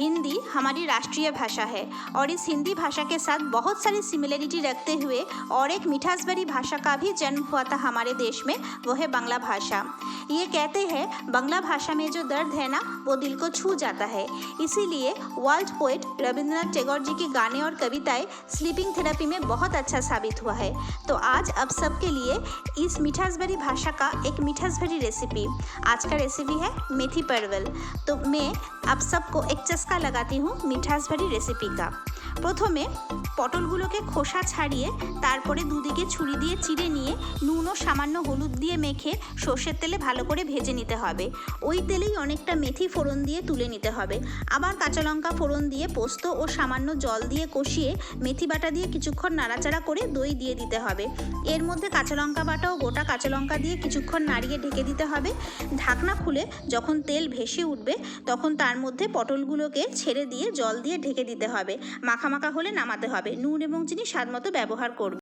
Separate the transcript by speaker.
Speaker 1: हिंदी हमारी राष्ट्रीय भाषा है और इस हिंदी भाषा के साथ बहुत सारी सिमिलरिटी रखते हुए और एक मिठास भरी भाषा का भी जन्म हुआ था हमारे देश में, वो है बांग्ला भाषा। ये कहते हैं, बांग्ला भाषा में जो दर्द है ना, वो दिल को छू जाता है। इसीलिए वर्ल्ड पोइट रविंद्रनाथ टैगोर जी के गाने और कविताएँ स्लीपिंग थेरेपी में बहुत अच्छा साबित हुआ है। तो आज अब सबके लिए इस मिठास भरी भाषा का एक मिठास भरी रेसिपी आज का रेसिपी है मेथी परवल। तो मैं आप सबको एक चस्का लगाती हूँ मिठास भरी रेसिपी का। প্রথমে পটলগুলোকে খোসা ছাড়িয়ে তারপরে দুদিকে ছুরি দিয়ে চিড়ে নিয়ে নুন ও সামান্য হলুদ দিয়ে মেখে সর্ষের তেলে ভালো করে ভেজে নিতে হবে। ওই তেলেই অনেকটা মেথি ফোড়ন দিয়ে তুলে নিতে হবে। আবার কাঁচা লঙ্কা ফোড়ন দিয়ে পোস্ত ও সামান্য জল দিয়ে কষিয়ে মেথি বাটা দিয়ে কিছুক্ষণ নাড়াচাড়া করে দই দিয়ে দিতে হবে। এর মধ্যে কাঁচা লঙ্কা বাটা ও গোটা কাঁচা লঙ্কা দিয়ে কিছুক্ষণ নাড়িয়ে ঢেকে দিতে হবে। ঢাকনা খুলে যখন তেল ভেসে উঠবে, তখন তার মধ্যে পটলগুলোকে ছেড়ে দিয়ে জল দিয়ে ঢেকে দিতে হবে। মাখা মাখা হলে নামাতে হবে। নুন এবং চিনি স্বাদ মতো ব্যবহার করবে।